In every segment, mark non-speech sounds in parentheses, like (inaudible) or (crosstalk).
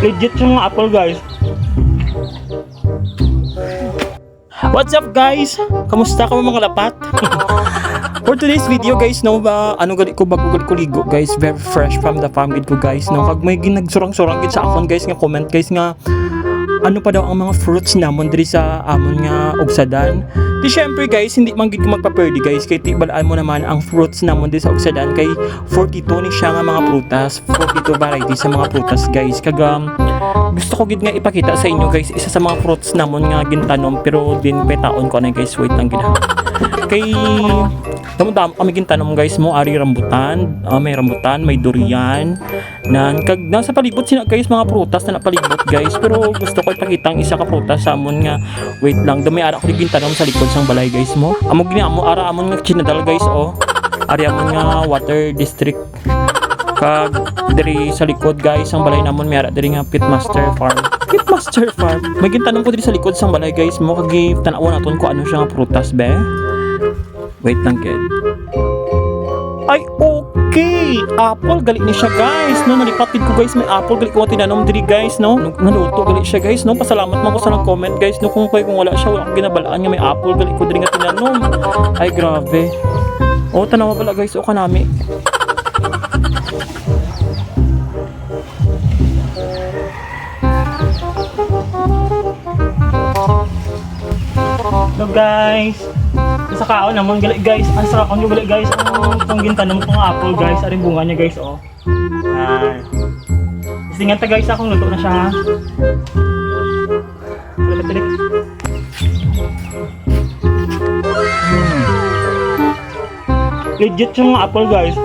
Legit yung mga apple guys. What's up guys? Kamusta ka mga lapat? (laughs) For today's video guys, no, ba, ano gali ko bago gali ko ligo guys, very fresh from the farm gid ko guys, no. Kag may ginagsurang-surang gid sa akon guys nga comment guys nga ano pa daw ang mga fruits namon diri sa amon nga ugsadan. Di syempre guys, hindi man gid ko magpa-purdy guys kay tibalaan mo naman ang fruits namon diri sa ugsadan kay 42 ni siya nga mga prutas, 42 varieties sa mga prutas guys. Kag um, gusto ko gid nga ipakita sa inyo guys isa sa mga fruits namon nga gintanom pero din petaon ko na guys wait lang gid. Kay Damo-damo kami gintanom guys mo ari rambutan, ah, may rambutan, may durian. Nan kag nasa palibot sina guys mga prutas na napalibot guys pero gusto ko ipakita ang isa ka prutas sa amon nga wait lang dami ara ko gintanom sa likod sang balay guys mo. Amo gini amo ara amon nga chinadal guys oh. Ari amon nga water district kag diri sa likod guys ang balay namon may ara diri nga Pitmaster Farm. Pitmaster Farm. May gintanom ko diri sa likod sang balay guys mo kag tanaw naton ko ano siya nga prutas be. Wait lang kid. Ay, okay! Apple, gali ni siya guys, no? Nalipatid ko guys, may apple, gali ko tinanom diri guys, no? Naluto, gali siya guys, no? Pasalamat man ko sa nag-comment guys, no? Kung kay kung wala siya, wala akong ginabalaan nga may apple, gali ko diri nga tinanom. Ay, grabe. Oh, tanawa pala guys, o kanami. Guys. Sa kaon naman gali guys. Ang sarap ang gali guys. Ang itong gintanom kong apple guys. Aring bunga niya guys oh. Yan. Kasi nga ta guys akong luto na siya ha. Tulik. Hmm. Legit yung apple guys.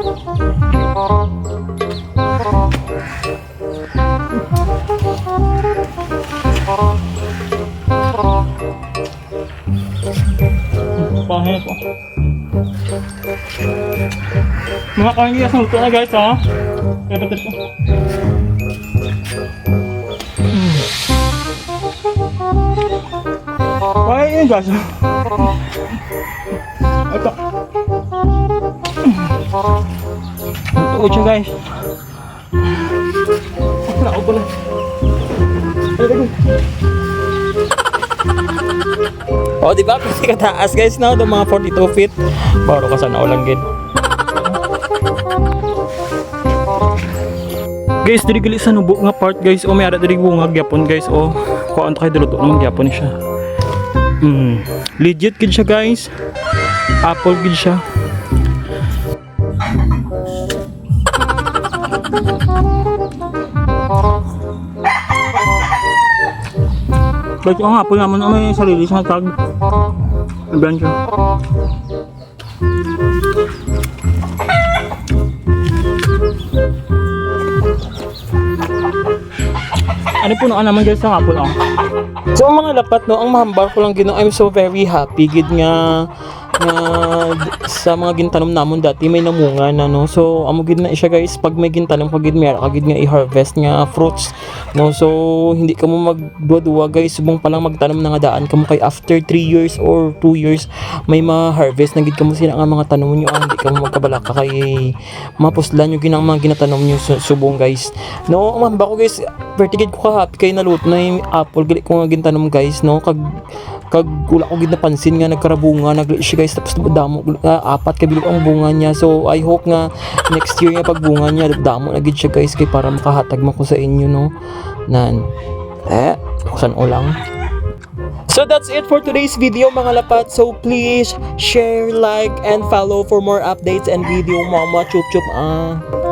Pangit po. Mga kanina sa luto na guys ha. Ba't ito? Mm. Kaya yun guys. Ito. Ito siya guys. Ko pala. Ay, ay, ay. O, di ba? Kasi kataas guys, no? Itong mga 42 feet. Baro ka sana ulang gid. Guys, diri gali sa nubo nga part guys. O, may ara diri bunga gyapon guys. O, kuan kay diluto naman gyapon siya. Mm, legit gid siya guys. Apple gid siya. Guys, ang apple naman ang may sarili siyang tag. Ayan siya. Ano po na naman guys ang apple oh. So ang mga lapat no, ang mahambar ko lang gino, I'm so very happy gid nga nga sa mga gintanom namon dati may namunga na no. So amo gid na siya guys pag may gintanom ka gid meron ka gid nga i-harvest nga fruits no. So hindi ka mo magduwa-duwa guys subong pa lang magtanom na nga daan ka mo kay after 3 years or 2 years may ma-harvest na gid ka mo sila nga mga tanom nyo ah, hindi ka mo magkabalaka kay mapuslan yung ginang mga ginatanom nyo su- subong guys. No, ba ko guys, vertigid ko ka happy kay naluto na yung apple. Gali ko nga gintanom guys no? Kag kag wala ko gid napansin nga nagkarabunga nagli siya guys. Tapos damo uh, apat ka bilog ang bunga niya. So I hope nga next year nga pagbunga niya damo na gid siya guys kay para makahatag man ko sa inyo no? Nan. Eh kusan ulang So that's it for today's video mga lapat. So please share, like, and follow for more updates and video. Mama chup chup ah.